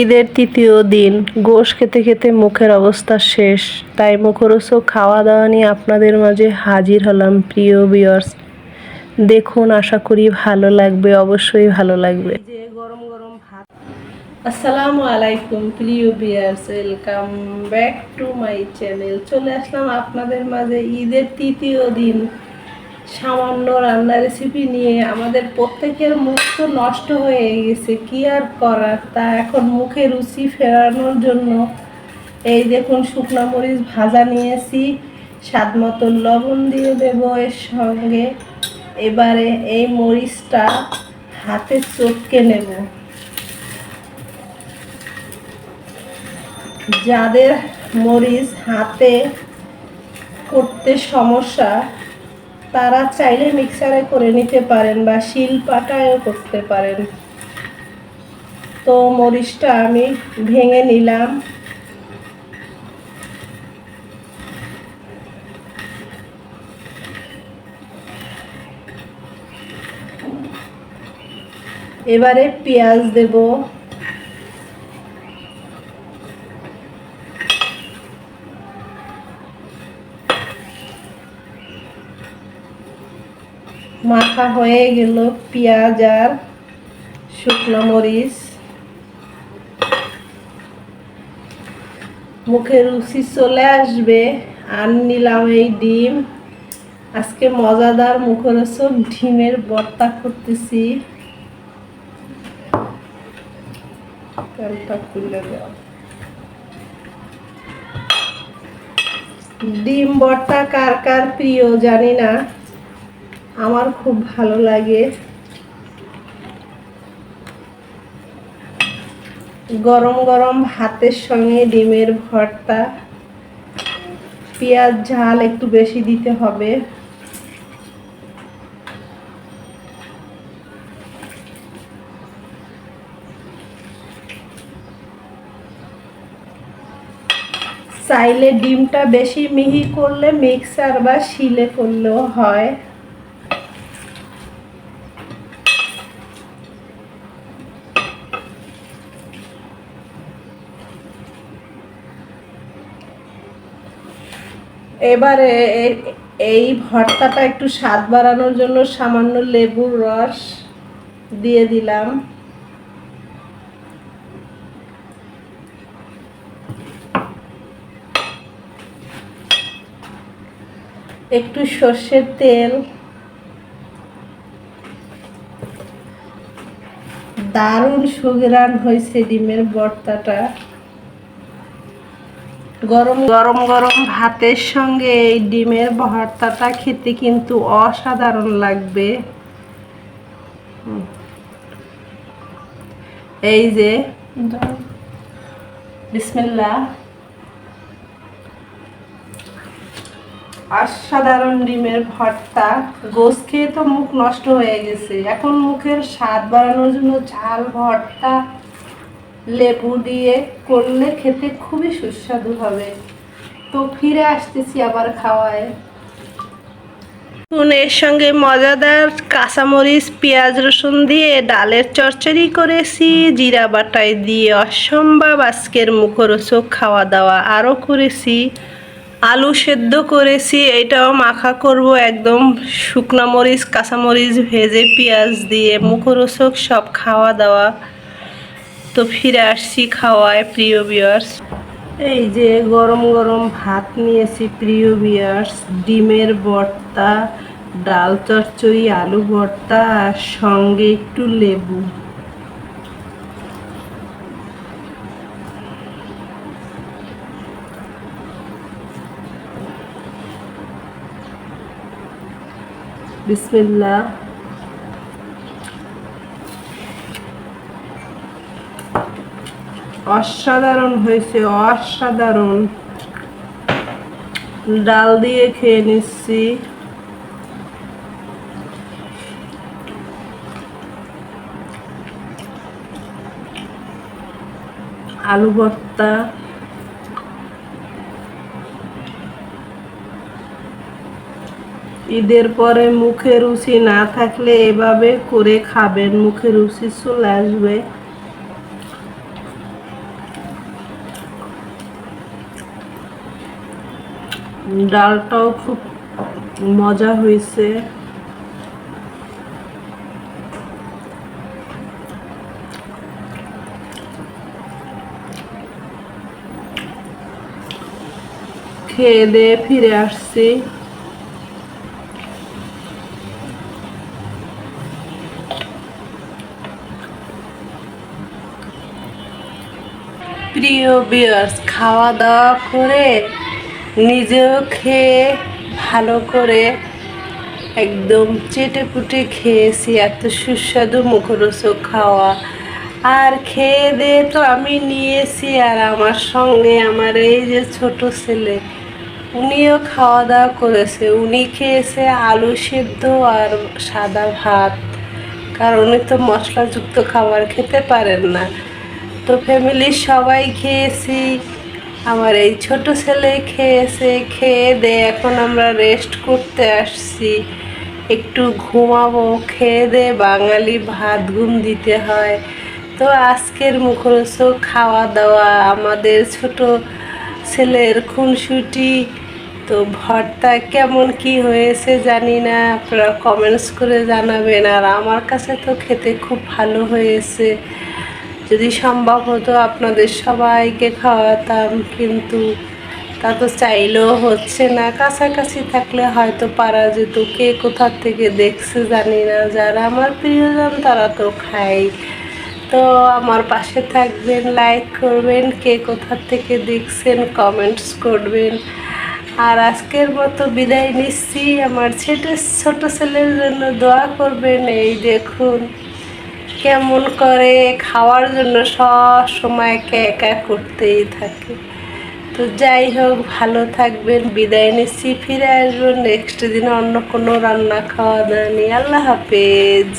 ঈদের তৃতীয় দিন, গোশ খেতে খেতে মুখের অবস্থা শেষ। তাই মুখরোচক খাওয়া দাওয়া নিয়ে আপনাদের মাঝে হাজির হলাম, প্রিয় বিয়ার্স দেখুন, আশা করি ভালো লাগবে, অবশ্যই ভালো লাগবে। যে গরম গরম ভাত আসসালামু আলাইকুম, প্রিয় viewers welcome back to my channel চলে আসলাম আপনাদের মাঝে ঈদের তৃতীয় দিন। সামান্য রান্না রেসিপি নিয়ে আমাদের প্রত্যেকের মুখ তো নষ্ট হয়ে গেছে, কি আর করার? তা এখন মুখে রুচি ফেরানোর জন্য এই দেখুন শুকনো মরিচ ভাজা নিয়েছি, স্বাদ মতো লবণ দিয়ে দেব এর সঙ্গে। এবারে এই মরিচটা হাতে চটকে নেব। যাদের মরিচ হাতে করতে সমস্যা তারা চাইলে মিক্সারে করে নিতে পারেন বা শিল পাটায়ও করতে পারেন। তো মরিচটা আমি ভেঙে নিলাম। এবারে পেঁয়াজ দেব। মাখা হয়ে গেল পেঁয়াজ আর শুকনো মরিচ। মুখে রুচি চলে আসবে আর নিলাম এই ডিম। আজকে মজাদার মুখরোচক ডিমের বর্তা করতেছি। ডিম বর্তা কার কার প্রিয় জানি না। আমার খুব ভালো লাগে। গরম গরম ভাতের সঙ্গে ডিমের ভর্তা। পেঁয়াজ ঝাল একটু বেশি দিতে হবে। চাইলে ডিমটা বেশি মিহি করলে মিক্সার বা শিলে করলেও হয়। এবারে এই ভর্তাটা একটু স্বাদ বাড়ানোর জন্য সামান্য লেবুর রস দিয়ে দিলাম। একটু সর্ষের তেল, দারুণ সুগ্রান হয়েছে ডিমের ভর্তাটা। গরম গরম গরম ভাতের সঙ্গে এই ডিমের ভর্তাটা খেতে কিন্তু অসাধারণ লাগবে। এই যে বিসমিল্লা অসাধারণ ডিমের ভর্তা। গোস খেয়ে তো মুখ নষ্ট হয়ে গেছে। এখন মুখের স্বাদ বাড়ানোর জন্য ঝাল ভর্তা লেবু দিয়ে করলে খেতে খুবই সুস্বাদু হবে। তো ফিরে আসতেছি আবার খাওয়ায়। এর সঙ্গে মজাদার কাঁচামরিচ, পেঁয়াজ রসুন দিয়ে ডালের চচ্চড়ি করেছি, জিরা বাটাই দিয়ে অসম্ভব আজকের মুখরোচক খাওয়া দাওয়া আরও করেছি, আলু সেদ্ধ করেছি, এটাও মাখা করব একদম শুকনা মরিচ, কাঁচামরিচ, ভেজে পেঁয়াজ দিয়ে মুখরোচক সব খাওয়া দাওয়া তো ফিরে আসছি খাওয়ায়, প্রিয় বিয়ার্স এই যে গরম গরম ভাত নিয়েছি, প্রিয় বিয়ার্স ডিমের ভর্তা, ডাল চচ্চড়ি, আলু ভর্তা, আর সঙ্গে একটু লেবু। বিসমিল্লাহ। অসাধারণ হয়েছে, অসাধারণ। ডাল দিয়ে খেয়ে নিচ্ছি। আলু ভর্তা। ঈদের পরে মুখে রুচি না থাকলে এভাবে করে খাবেন, মুখে রুচি চলে আসবে। ডালটাও খুব মজা হয়েছে। খেয়ে দিয়ে ফিরে আসছি। প্রিয় বিয়ার্স খাওয়া দাওয়া করে নিজেও খেয়ে ভালো করে একদম চেটে পুটে খেয়েছি, এত সুস্বাদু মুখরোচক খাওয়া। আর খেয়ে দিয়ে তো আমি নিয়েছি আর আমার সঙ্গে আমার এই যে ছোট ছেলে, উনিও খাওয়া দাওয়া করেছে। উনি খেয়েছে আলু সেদ্ধ আর সাদা ভাত, কারণ উনি তো মশলাযুক্ত খাবার খেতে পারেন না। তো ফ্যামিলির সবাই খেয়েছি। আমার এই ছোট ছেলে খেয়েছে, খেয়ে দে, এখন আমরা রেস্ট করতে আসছি। একটু ঘুমাবো, খেয়ে দে, বাঙালি ভাত ঘুম দিতে হয়। তো আজকের মুখরোচক খাওয়া দাওয়া আমাদের ছোট ছেলের খুনসুটি, তো ভর্তা কেমন কি হয়েছে জানি না, আপনারা কমেন্টস করে জানাবেন। আর আমার কাছে তো খেতে খুব ভালো হয়েছে। যদি সম্ভব হতো আপনাদের সবাইকে খাওয়াতাম, কিন্তু তা তো চাইলেও হচ্ছে না। কাছাকাছি থাকলে হয়তো পারা যেত। কে কোথার থেকে দেখছে জানি না। যারা আমার প্রিয়জন তারা তো খায়। তো আমার পাশে থাকবেন লাইক করবেন। কে কোথার থেকে দেখছেন কমেন্টস করবেন। আর আজকের মতো বিদায় নিচ্ছি। আমার ছেলে ছোট ছেলের জন্য দোয়া করবেন। এই দেখুন। কেমন করে খাওয়ার জন্য সব সময় একা একা করতেই থাকে। তো যাই হোক, ভালো থাকবেন, বিদায় নিচ্ছি, ফিরে আসবেন নেক্সট দিন অন্য কোনো রান্না খাওয়া দাওয়া নিয়ে। আল্লাহ হাফেজ।